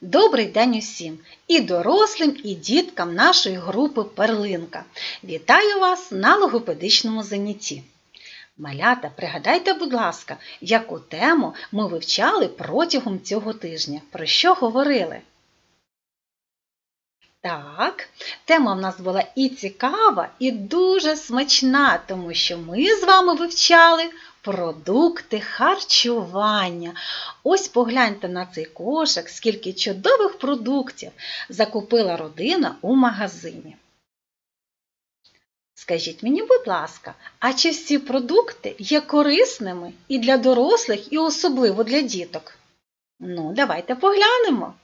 Добрий день усім і дорослим, і діткам нашої групи Перлинка. Вітаю вас на логопедичному занятті. Малята, пригадайте, будь ласка, яку тему ми вивчали протягом цього тижня, про що говорили? Так, тема в нас була і цікава, і дуже смачна, тому що ми з вами вивчали продукти харчування. Ось погляньте на цей кошик, скільки чудових продуктів закупила родина у магазині. Скажіть мені, будь ласка, а чи всі продукти є корисними і для дорослих, і особливо для діток? Ну, давайте поглянемо.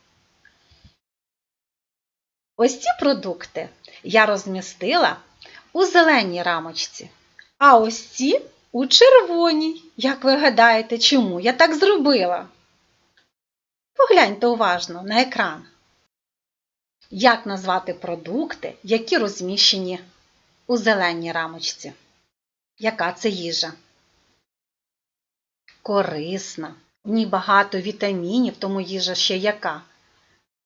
Ось ці продукти я розмістила у зеленій рамочці, а ось ці у червоній. Як ви гадаєте, чому я так зробила? Погляньте уважно на екран. Як назвати продукти, які розміщені у зеленій рамочці? Яка це їжа? Корисна. В ній багато вітамінів, тому їжа ще яка?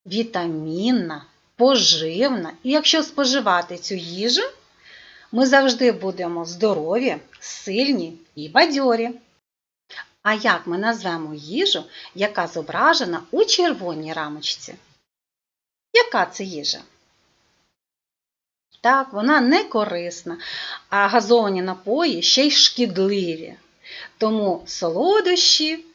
Вітамінна, поживна. І якщо споживати цю їжу, ми завжди будемо здорові, сильні і бадьорі. А як ми назвемо їжу, яка зображена у червоній рамочці? Яка це їжа? Так, вона не корисна, а газовані напої ще й шкідливі. Тому солодощі,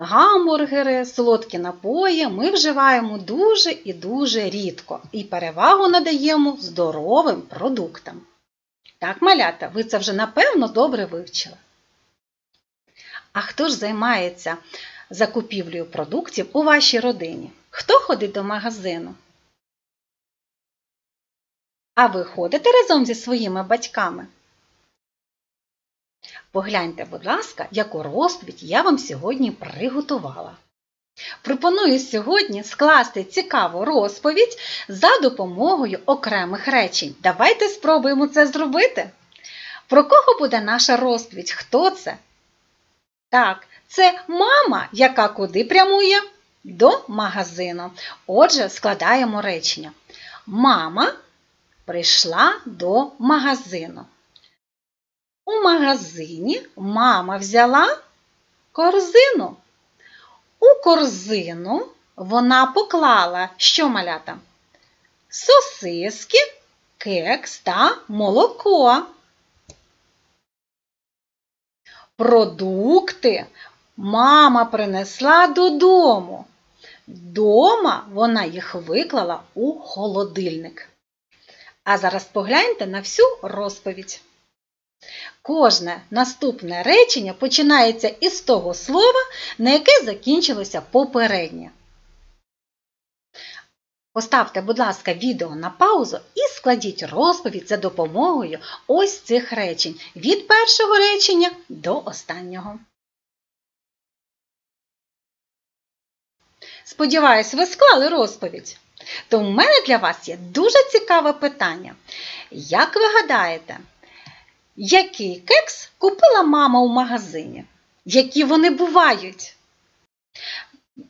гамбургери, солодкі напої ми вживаємо дуже і дуже рідко і перевагу надаємо здоровим продуктам. Так, малята, ви це вже напевно добре вивчили. А хто ж займається закупівлею продуктів у вашій родині? Хто ходить до магазину? А ви ходите разом зі своїми батьками? Погляньте, будь ласка, яку розповідь я вам сьогодні приготувала. Пропоную сьогодні скласти цікаву розповідь за допомогою окремих речень. Давайте спробуємо це зробити. Про кого буде наша розповідь? Хто це? Так, це мама, яка куди прямує? До магазину. Отже, складаємо речення. Мама прийшла до магазину. У магазині мама взяла корзину. У корзину вона поклала що малята? Сосиски, кекс та молоко. Продукти мама принесла додому. Дома вона їх виклала у холодильник. А зараз погляньте на всю розповідь. Кожне наступне речення починається із того слова, на яке закінчилося попереднє. Поставте, будь ласка, відео на паузу і складіть розповідь за допомогою ось цих речень від першого речення до останнього. Сподіваюсь, ви склали розповідь. То в мене для вас є дуже цікаве питання. Як ви гадаєте, який кекс купила мама у магазині? Які вони бувають?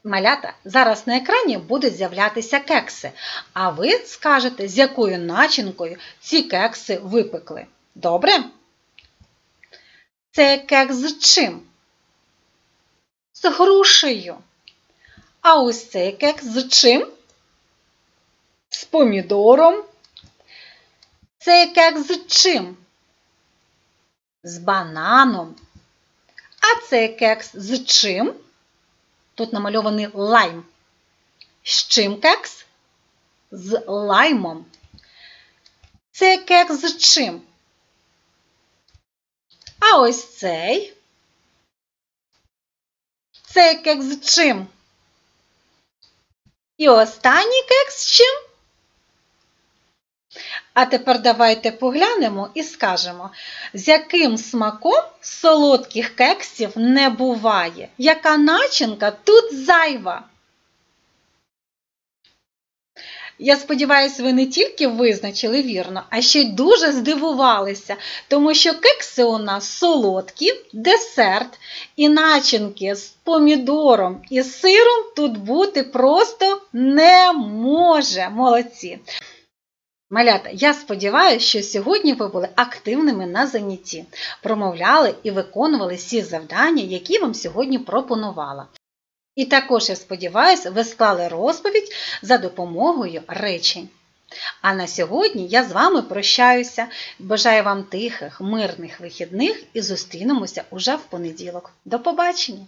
Малята, зараз на екрані будуть з'являтися кекси, а ви скажете, з якою начинкою ці кекси випекли. Добре? Це кекс з чим? З грушею. А ось цей кекс з чим? З помідором. Цей кекс з чим? З бананом. А цей кекс з чим? Тут намальований лайм. З чим кекс? З лаймом. Це кекс з чим? А ось цей. Це кекс з чим? І останній кекс з чим? А тепер давайте поглянемо і скажемо, з яким смаком солодких кексів не буває. Яка начинка тут зайва? Я сподіваюся, ви не тільки визначили вірно, а ще й дуже здивувалися, тому що кекси у нас солодкі, десерт і начинки з помідором і сиром тут бути просто не може. Молодці! Малята, я сподіваюся, що сьогодні ви були активними на занятті, промовляли і виконували всі завдання, які вам сьогодні пропонувала. І також, я сподіваюся, ви склали розповідь за допомогою речень. А на сьогодні я з вами прощаюся. Бажаю вам тихих, мирних вихідних і зустрінемося уже в понеділок. До побачення!